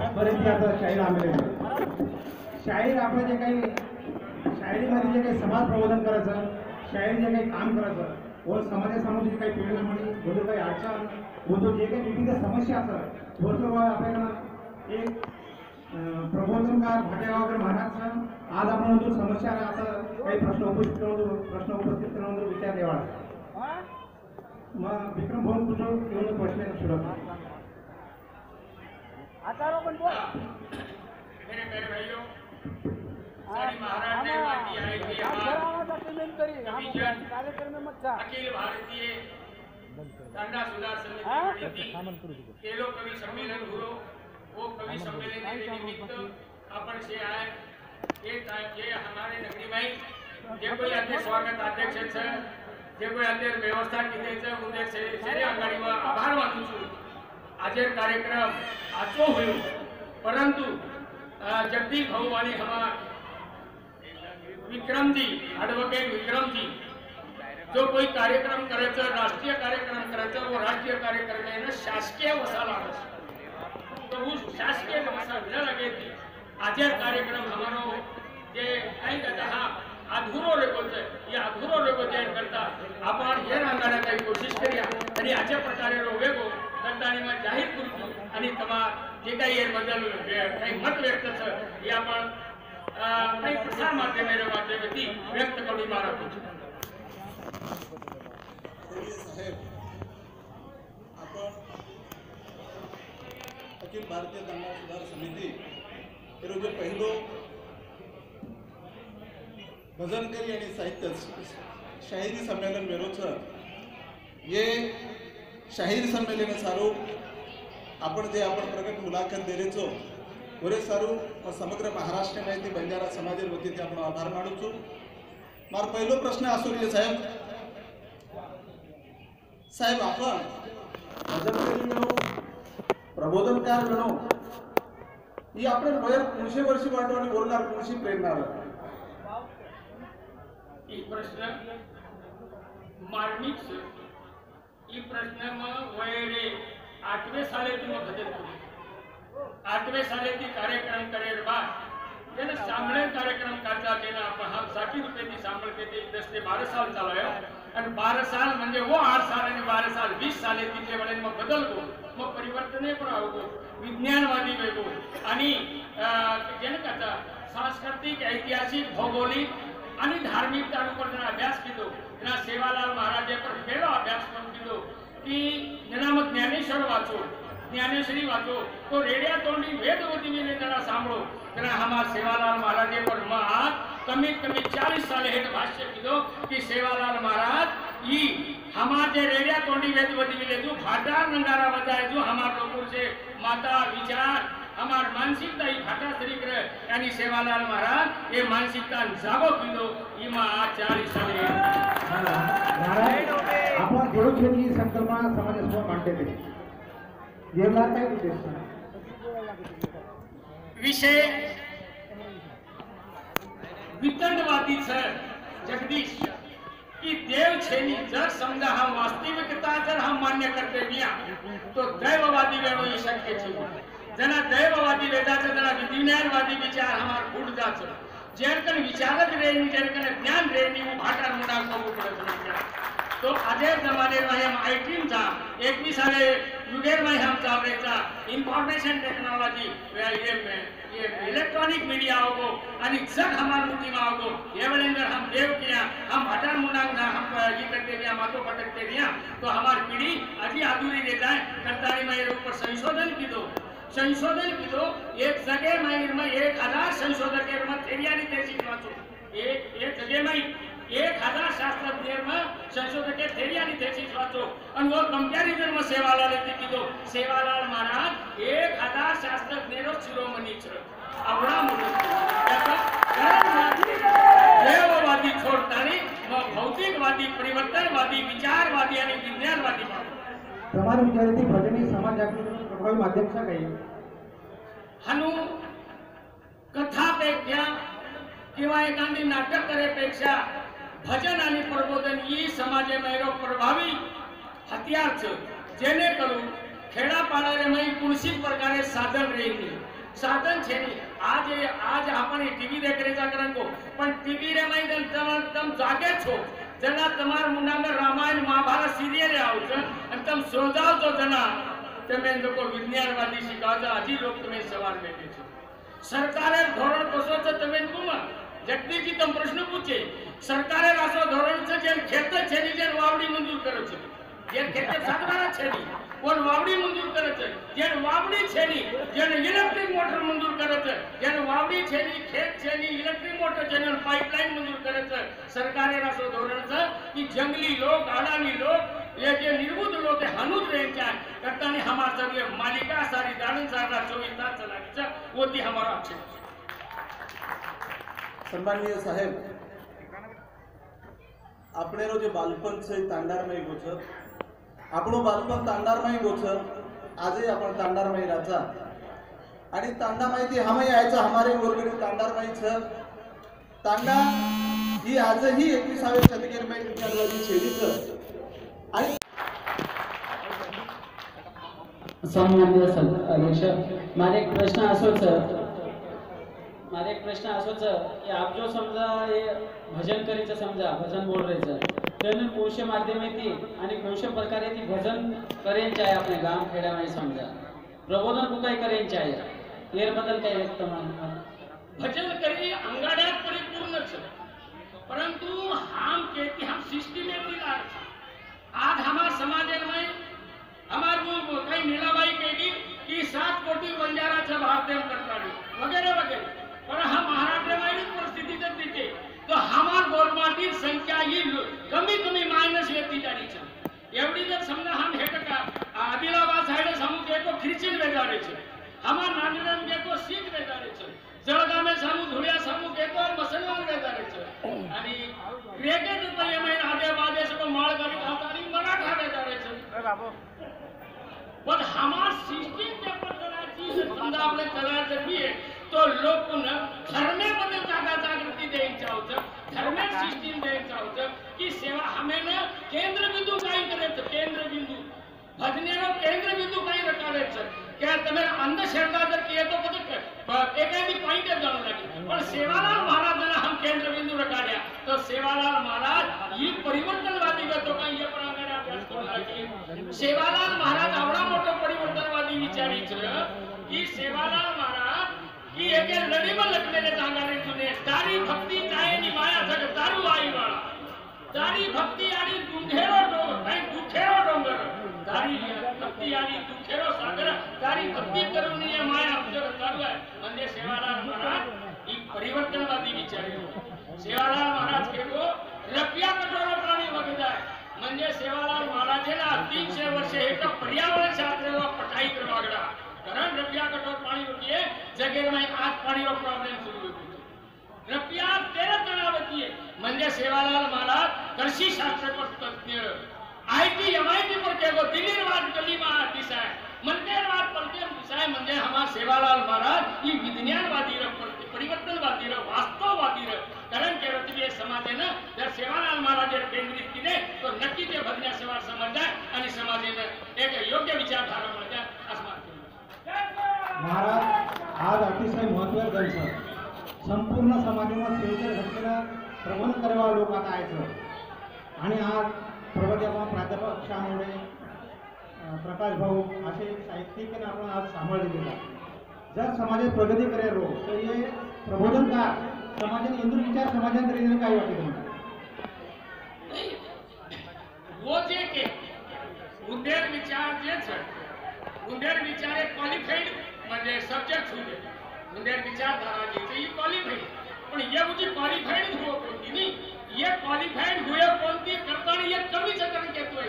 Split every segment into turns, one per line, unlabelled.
बरेच आता शाहीर आहेत. शाहीर आपलं जे काही शायरीमध्ये जे काही समाज प्रबोधन करायचं शाहीर जे काही काम करायचं व समाजासमोर जे काही पेरणामध्ये भरपूर काही अडचण भरपूर जे काही विविध समस्या असतात भरपूर आपल्याकडं एक प्रबोधनकार भाटेगावकर महाराजचं आज आपण म्हणतो समस्या आता काही प्रश्न उपस्थित करून प्रश्न उपस्थित करून विचार द्यावा मग विक्रम भाऊ तुझं येऊन प्रश्न सुरुवात हजारों
मेरे मेरे भाइयों सारी महाराष्ट्र वाटी आई थी हम कार्यक्रम में मत जा अखिल भारतीय दंडा सुधार समिती केलो कवी संमेलन गुरु. वो कवि सम्मेलन के निमित्त अपन से आए. ये ये हमारे नगरी में जे कोई अध्यक्ष स्वागत अध्यक्ष जे कोई अध्यक्ष व्यवस्था किती उद्या आघाडीवर आभार मानू છું આજે કાર્યક્રમ આચો હોય પરંતુ અ, જગદીપ ભાઉવાણી હમા વિક્રમજી એડવોકેટ વિક્રમજી जो कोई कार्यक्रम करायचं राष्ट्रीय कार्यक्रम करायचं व राष्ट्रीय कार्यक्रम आहे ना शासकीय वसाला तो वो शासकीय वसा न लगे थी આજે કાર્યક્રમ અમારો જે કઈ કહેતા હા અધૂરો રહ્યો છે એ અધૂરો રહ્યો છે એમ કરતા आपण हे रांगाने काही कोशिश करूया आणि अशा प्रकारे ચૂંટણીમાં જાહેર કરું છું અને તમાર જે કાંઈ એ બદલ કંઈ મત વ્યક્ત છે એ પણ કંઈ પ્રસાર માધ્યમે માધ્યમેથી વ્યક્ત કરવી મારા છું
અખિલ ભારતીય દંડા સુધાર સમિતિ એનો જે પહેલો ભજન કરી અને સાહિત્ય શાયરી સંમેલન મેળો છે એ शाहीर संमेलन सारू आपण जे आपण प्रगत मुलाखत देण्याचो वरे सारू व समग्र महाराष्ट्र माहिती बंजारा समाजे वतीचे आपण आभार मानूचो. मार पहिलो प्रश्न असू रे साहेब साहेब आपण प्रबोधनकार म्हणो ही आपण वयात कोणशे वर्षी वाटो आणि बोलणार कोणशी प्रेरणा
आलं? प्रश्न. मार्मिक ಈ પ્રશ્નમાં વયરે આઠમે સાલેથી મેં ભજન કર્યું આઠમે સાલેથી કાર્યક્રમ કર્યા બાદ જેને સાંભળે કાર્યક્રમ કરતા તેના आपण हम साठी रुपयाची सांभळते ते दस ते बारा साल चालवायो आणि बारा साल म्हणजे वो आठ साल आणि बारा साल वीस साले तिथे वेळेस मग बदलतो मग परिवर्तन पण आवतो विज्ञानवादी वेगो आणि अं, જેને કહેતા સાંસ્કૃતિક ઐતિહાસિક ભૌગોલિક અને ધાર્મિકતાનું પણ તેના અભ્યાસ કીધો. એના સેવાલાલ મહારાજે પણ કેવો અભ્યાસ અભ્યાસક્રમ કીધો કે નિનામત જ્ઞાનેશ્વર વાંચો. જ્ઞાનેશ્વરી વાંચો. તો રેડિયા તોંડી વેદવતી વિને તેના સાંભળો. તેના આમાં સેવાલાલ મહારાજે પણ મહારાજ તમે તમે ચાલીસ સાલે હેઠ ભાષ્ય કીધો કે સેવાલાલ મહારાજ, ઈ હમાર જે રેડિયા તોંડી વેદવતી વિને જો ફાટા નંગારા વજાય જો, હમાર લોકો છે માતા વિચાર विचार हमार मानसिकता ही भाटा श्रीकर यानी सेवालाल महाराज ये मानसिकता जागो पीलो इमा आ चालीस साले
महाराज आपण जोडून ही संकल्पना समाजासमोर मांडते ते याला काय उद्देश
विषय वितंडवादी सर जगदीश की देव छेनी जर समजा हम वास्तविकता जर हम मान्य करते बिया तो दैववादी वेळो ही शक्य છે जना दैववादी वेदाचं जना विज्ञानवादी विचार हमार फूट जात. जेर कन विचारत रेनी जेर कन ज्ञान रेनी वो भाटा मुंडा को पड़े तो आजे जमाने में हम आई टीम था एक भी सारे युगे में हम जा रहे था इंफॉर्मेशन टेक्नोलॉजी ये ये इलेक्ट्रॉनिक मीडिया होगो अनि जग हमार मुक्ति में होगो. ये वाले अंदर हम देव किया हम हटा मुंडा हम ये करते गया मातो पटकते दिया तो हमारी पीढ़ी अभी अधूरी रह जाए करतारी में रूप સંશોધન કીધું. એક જગ્યાએ એક હજાર સંશોધકેરમાં ભૌતિકવાદી, પરિવર્તનવાદી, વિચારવાદી અને વિજ્ઞાનવાદી તમારું
વિદ્યાર્થી સમાજ જાગૃતિ તમારા માધ્યમથી કહીએ હનુ કથા પેક્ષા
કેવા એકાંડી નાટક કરે પેક્ષા ભજન અને પ્રબોધન એ સમાજે મેરો પ્રભાવી હથિયાર છે જેને કરું ખેડા પાડાને મેં કુણસી પ્રકારે સાધન રહી સાધન છે નહીં આજે આજ આપણે ટીવી દેખરેખા કરંકો પણ ટીવી રે મેં તમે તમે જાગે છો જણા તમારા મુંડામાં રામાયણ મહાભારત સિરિયલ આવું છે અને તમે શોધાવ તો જણા તમે લોકો વિજ્ઞાનવાદી શીખવાતા હજી લોક તમે સવાલ બેઠે છો સરકારે ધોરણ કશો છે તમે કુમાં જગદીશજી તમે પ્રશ્ન પૂછે સરકારે રાસો ધોરણ છે જેમ ખેતર છે ની જેમ વાવડી મંજૂર કરે છે જેમ ખેતર સાતવાના છે ની કોણ વાવડી મંજૂર કરે છે જેમ વાવડી છે ની જેને ઇલેક્ટ્રિક મોટર મંજૂર કરે છે જેને વાવડી છે ની ખેત છે ની ઇલેક્ટ્રિક મોટર છે ને પાઇપલાઇન મંજૂર કરે છે સરકારે રાસો ધોરણ છે કે જંગલી લોક આડાની લોક ये निर्बुद्ध लोग हनुज रहे चाहे करता नहीं हमारे जब ये मालिका सारी दानन सारा जो तार चला गया वो थी हमारा अच्छे
सम्मानीय साहेब अपने रोजे बालपन આપણે જે બાલપણ છે તાંડારમય ગોચર આપણું બાલપણ તાंडारमय ગોચर आजही आपण तांडारमय रहता अरे तांडा में थी हमें आए था हमारे वर्गणी तांडार माहीत तांडा ये आज ही एक ही सावे चंद्र आजही एकविसाव्या
शतकेर छेड़ी छेडीचं माझा एक प्रश्न असोच माझा एक प्रश्न असोच की आप समजा हे भजन करीचं समजा भजन बोल रहीचं त्यानं कोणशे माध्यम येते आणि कोणशे प्रकारे ती भजन करेंचे आहे आपल्या गाम खेड्यामध्ये समजा. प्रबोधन कुकाई करेंचे आहे याबद्दल काही व्यक्त म्हणा
भजन करी अंगाड्यात परिपूर्ण परंतु हम कहते आज हमार समाज में हमार वो कई नीलाबाई कहेगी कि सात कोटी बंजारा जब हाथेम करता वगैरह वगैरह। पर हम महाराष्ट्र में परिस्थिति जर देते तो हमार गोरमातील संख्या ही कमी कमी माइनस मायनस येते जाण्याची एवढी जर समजा हम हे टका आदिलाबाद साइड समूह देखो ख्रिश्चन बेजारे छे। हमार नांदेड़ में देखो सिख बेजारे छे। जलगांव में समूह आबो पर हमार सिस्टम जब बदला चाहिए समझा आपने कला देखिए तो लोग न धर्म में बदल जाता जागृति दे चाहो धर्म में सिस्टम दे चाहो कि सेवा हमें न केंद्र बिंदु कहीं करे तो केंद्र बिंदु। भजने न केंद्र बिंदु कहीं रखा रहे सर क्या तुम्हें अंधश्रद्धा जब किए तो पता एक ऐसी पॉइंट कर जाने लगी। पर सेवालाल महाराज ना हम केंद्र बिंदु रखा गया तो सेवालाल महाराज ये परिवर्तनवादी का तो कहीं ये सेवालाल महाराज आवडा मोठं परिवर्तनवादी विचारायचं की सेवालाल महाराज ही एके लढीम लपलेले सांगारे जुने दारी भक्ती काय जायनी माया जग दारू आई वाळा दारी भक्ती आणि दुधेरो डोंगर नाही दुखेरो डोंगर. दारी भक्ती आणि दुखेरो सागर दारी भक्ती करून ये माया जग दारू आहे. म्हणजे सेवालाल महाराज ही परिवर्तनवादी विचार सेवालाल महाराज केलो रपिया कटोरो प्राणी वगदाय म्हणजे सेवालाल महाराजेला तीनशे वर्ष हेठ पर्यावरण शास्त्रेला पठाई करवागडा कारण रबिया कठोर पाणी होतीये जगेल नाही आज पाणी वर प्रॉब्लेम सुरू होती रबिया तेरा तणाव होतीये म्हणजे सेवालाल महाराज कृषी शास्त्र पर तज्ञ आय टी पर केगो दिल्ली वाद गली महाराज दिसाय मंदिर वाद प्रत्येक दिसाय म्हणजे हमा सेवालाल महाराज ही विज्ञानवादी रह परिवर्तनवादी र वास्तववादी रह कारण केलं एक समाजानं जर सेवालाल महाराज जर केंद्रित केले तर नक्की ते भजन्या सेवा समजतात आणि समाजानं एक योग्य विचारधारा म्हणतात असं
महाराज आज अतिशय महत्वाचं सर संपूर्ण समाजानं सेवेच्या घटनेला प्रबोध करावा लोक आता यायचं आणि आज प्रबोधकांना प्राध्यापक शाहमुळे प्रकाश भाऊ असे साहित्यिकांना आपण आज सांभाळलेले जर समाजात प्रगती करेल लोक तर हे प्रबोधनकार का समाजाने हिंदू विचार समाजात रेने काय वाटते तुम्हाला?
वो जे के उंदेर विचार जे છે उंदेर विचार एक क्वालिफाईड म्हणजे सब्जेक्ट होते. उंदेर विचारधारा जी છે ही क्वालिफाईड पण ये मुझे क्वालिफाईड हुआ कोणती नाही ये क्वालिफाईड हुए कोणती करताना ये कमी करण घेतोय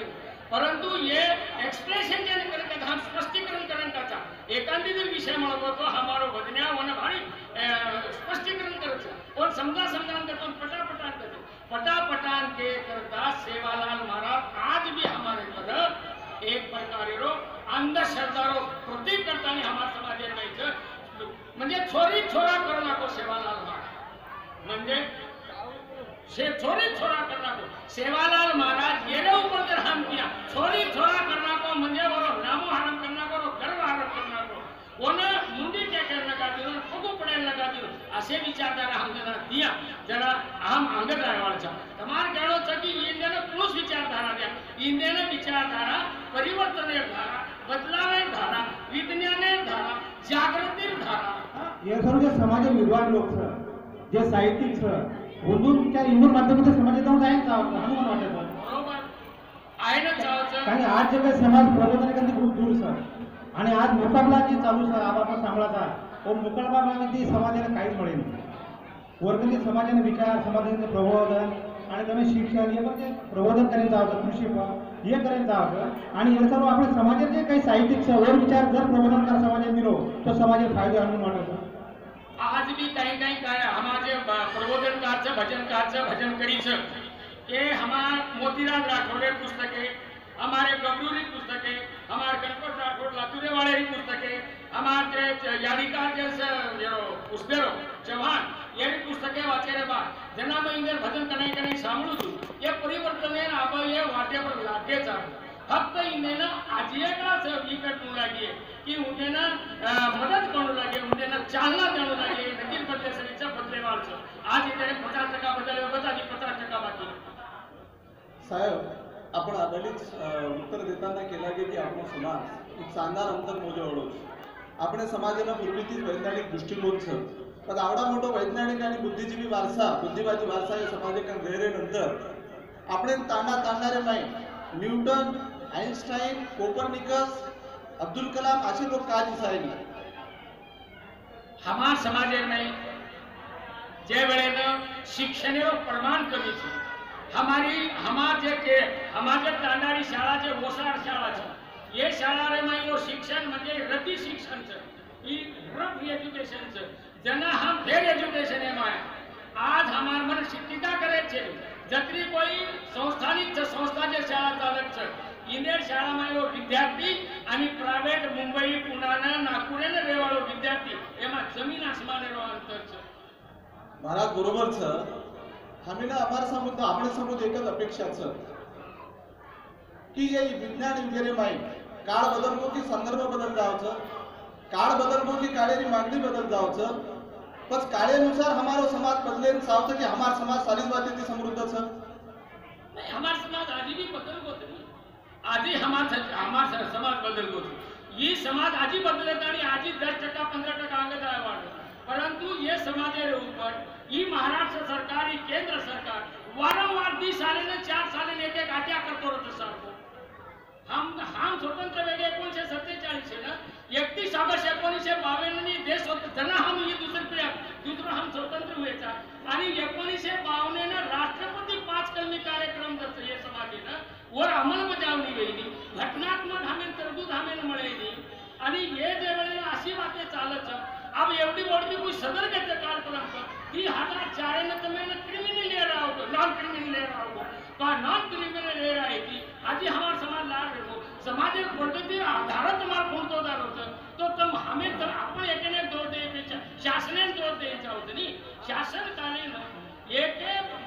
परंतु ये સમગા સમગાन कर दो पटा पटान कर दो। पटा पटान के करता सेवालाल महाराज आज भी हमारे कदर एक प्रकार रो अंधश्रद्धारो कृती करताना हमारा समाज नाही म्हणजे छोरी छोरा करू नको सेवालाल महाराज। से छोरी छोरा करना को। सेवालाल महाराज ये ने ऊपर कर हम किया। छोरी छोरा करना को मंजे बोलो, नामो हरम करना को, गर्व हरम करना को। वो मुंडी क्या करने लगा दियो पगो पड़े लगा
दियो। ऐसे विचारधारा समाज विद्वान लोक छ जे साहित्यिक छ हुंदूर त्या हिंदू माध्यमाच्या समाजात जाऊन काय चावतं हनुमान
वाटत
कारण आज जे काही समाज प्रबोधनाकडे खूप दूर सर. आणि आज मुकाबला जे चालू सर आबाबा सांभाळाचा तो मुकाबलामध्ये समाजाला काहीच मिळेल वर्गणी समाजाने विचार समाजाने प्रबोधन आणि तुम्ही शिक्षण हे पण ते प्रबोधन करायचं आहोत कृषी हे करायचं आहोत आणि हे सर्व आपण समाजात जे काही साहित्यिक वर विचार जर प्रबोधन करा समाजात दिलो तर समाजाला फायदे आणून वाटत
आज मी काही काही काय हमारे प्रबोधनकारचं भजनकारचं भजन करीचं ये हमार मोतीलाल राठौड़े पुस्तकें हमारे गबरूरी पुस्तकें हमारे गणपत राठौड़ लातूरे वाले ही पुस्तकें हमारे यादिका जैसे पुष्पेरो चव्हाण ये भी पुस्तकें वाचेरे बा। जना मैं इंगर भजन कने कने सामू छू ये परिवर्तन आप ये वाद्य पर लाद्य चाहूँ ફક્ત એને આજેકડા છે વિકટનું લાગીએ કે ઉનેના મદદ કરવું લાગે ઉનેના ચાલના દેવું લાગે નકીલ બદલે શરીરचा બદલેવાર છે आज इथे पचास टक्का बदलले बदलली पचास टक्का बाकी
સાહેબ आपण આગળની ઉત્તર દેતાના કેલા કે આપણો સમાજ એક શાનદાર અંતર મોજવાળો છે આપણે સમાજના પૂર્વીથી વૈજ્ઞાનિક દૃષ્ટિકોણ છે પણ આવડા મોટો વૈજ્ઞાનિક અને બુદ્ધિજીવી વારસા બુદ્ધિવાદી વારસા એ સમાજે કાંઈ ગહેરે નંतर આપણે તાંડા તાંડારે નહીં Newton Einstein Copernicus Abdul Kalam असे लोक का दिसाएंगे
हमार समाज में जे वे शिक्षण प्रमाण कमी हमारी हमार जे के हमार जे तांडारी शाळा जे ओसार शाळा छे ये शाळा रे में यो शिक्षण म्हणजे रति शिक्षण छे ई रफ एजुकेशन छे जना हम फेर एजुकेशन रामायो विद्यार्थी आणि मुंबई पुण्याला नागपूर विद्यार्थी जमीन आसमान अंतर
मला बरोबर सर हमी ना आम्हाला समोर आपण समोर एकच अपेक्षा सर की हे विज्ञान वगैरे माहीत काळ बदलतो की संदर्भ बदल जावचं? काळ बदलतो की काळेरी मागणी बदल जावचं? पण काळेनुसार हमारो समाज बदले चावतं की हमारा समाज सारीच बाजी समृद्ध
सर समाज आधी बदल होत नाही आजही हमार हमार समाज बदल गो ये समाज आजी बदलत आणि आजी दस टक्का पंधरा टक्का अंग जाय वाढलं परंतु ये समाजे ऊपर ही महाराष्ट्र सरकार ही केंद्र सरकार वारंवार दी साले ने चार साले ने एक एक आट्या करतो रहतो सारखो. हम हम स्वतंत्र वेगळे एकोणीसशे सत्तेचाळीस ना एकतीस ऑगस्ट एकोणीसशे बावन्न देश होत त्यांना हम ही दुसरे दुसरं हम स्वतंत्र व्हायचा. आणि एकोणीसशे बावन्न राष्ट्र पाच कलमी कार्यक्रम जसं हे समाजेनं वर अंमलबजावणी वेळी घटनात्मक हमें तरतूद हमें मिळेली आणि ये देवळे अशी बातें चालत छ एवढी मोठी कोई सदर के कार्यक्रम था ती हजार चारे में तुम्हें क्रिमिनल लेअर आहोत नॉन क्रिमिनल लेअर आहोत. होगा तो नॉन क्रिमिनल लेअर आहे की कि आज समाज लाड रहे हो समाज एक बोलते थे आधार तुम्हारा कोणतो दार होतं. तो तुम हमे तर आपण एकाने जोर द्यायचा शासनाने जोर द्यायचा होतं नाही शासन का नाही एक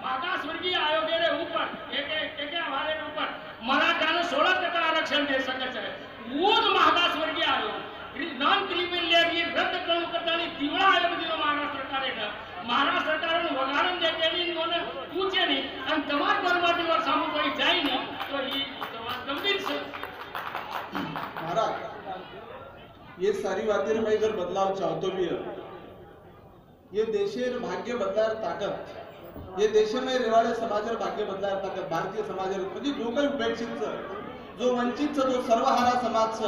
मागासवर्गीय आयोगाने उपर ऊपर एक एक के हमारे ऊपर मराठा ने आरक्षण देऊ सकते आहे. मूळ महागास वर्ग નોન ક્રિમિનલ લેબી રદ કરવું કરતાની દીવડા આવ્યો બધીનો મહારાષ્ટ્ર સરકારે મહારાષ્ટ્ર સરકારને વગાડન જે તેની કોને પૂછે નહીં અને તમાર પરમાટી વાર સામો કોઈ જાય ને તો એ ગંભીર છે
महाराज ये सारी बातें मैं इधर बदलाव चाहता भी है ये देशे भाग्य बदलार ताकत ये देशे में रेवाड़े समाज भाग्य बदलार ताकत भारतीय समाज जो काही उपेक्षित जो वंचित जो सर्वहारा समाज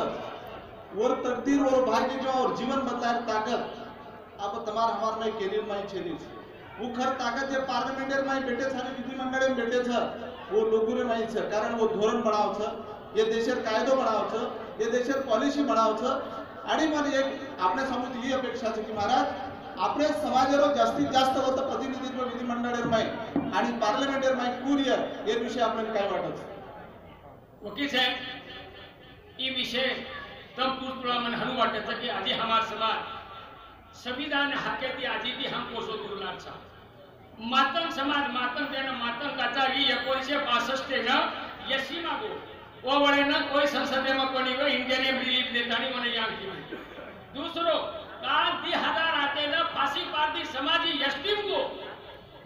और तकदीर और भाग्य जो और जीवन बदलाए ताकत आप तमार हमार में कैरियर में छेनी वो खर ताकत ये पार्लियामेंटर में बैठे विधि विधिमंडल में बैठे छ वो लोगों ने में छ कारण वो धोरण बनाव था ये देशर कायदों बनाव था ये देशर पॉलिसी बनाव था अरे मान एक आपने समझ ही अपेक्षा थी कि महाराज आपने समाज आपल्या समाजावर जास्तीत जास्त होतं प्रतिनिधित्व विधिमंडळ माई आणि पार्लियामेंटर माई कुरियर ये विषय आपल्याला काय वाटत?
वकील साहेब ही विषय तब कुल तुड़ा मन हनु बाटे तक आजी हमार समाज संविधान हकेती आजी भी हम कोसो दुर्लाचा मातंग समाज मातंग त्यानं मातंगाचा ही एकोणीसशे बासष्ट ना? यशी मागो वो वड़े ना कोई संसद में कोनी को इंडियन रिलीफ देता नहीं मने यहाँ की दूसरो काल दी हजार आते ना फांसी पार समाजी यस्टिम को।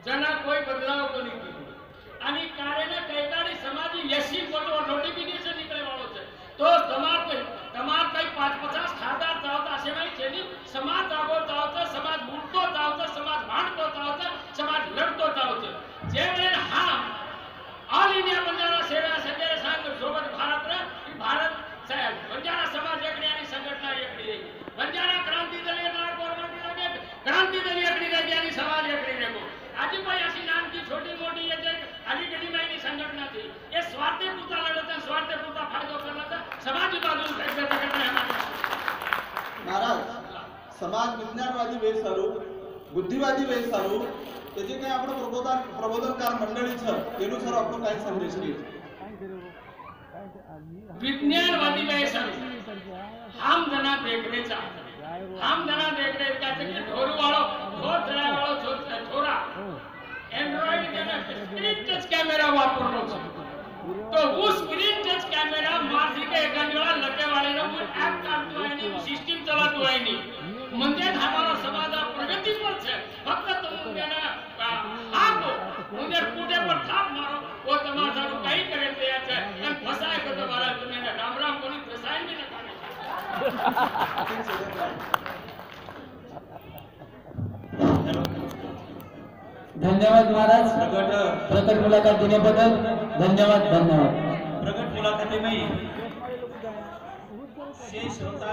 जना कोई बदलाव को नहीं की। आणि कारेना कैकाडी समाजी यशी फोटो नोटिफिकेशन निकले वालो छे तो तमार
महाराज समाज विज्ञानवादी वेळ सारू बुद्धिवादी वेळ सारू त्याचे काही आपण प्रबोधन प्रबोधनकार मंडळीचं तेनु सर आपण काय संदेश दिले
विज्ञानवादी वेळ सारू हम जना देख रहे चा हम जना देख का ढोरू वालो ढोर चला वालो छोरा एंड्रॉइड के ना स्क्रीन वापरलो तो वो स्क्रीन टच कैमरा मार्च के एकांतळा लटेवाळे ना पण ऍप काढतो आणि सिस्टीम चलातो आहे म्हणजे हमारा समाज प्रगति पर छे फक्त तुम देना हाथ उधर कूटे पर थाप मारो. वो तुम्हारा सारू काही करे तया छे અને ફસાય તો તમારા તમે રામ રામ કોની ફસાય ને કાને
धन्यवाद महाराज.
प्रगट.
प्रकट मुलाखत दिल्याबद्दल धन्यवाद धन्यवाद.
प्रगट मुलाखतीमध्ये शेष होता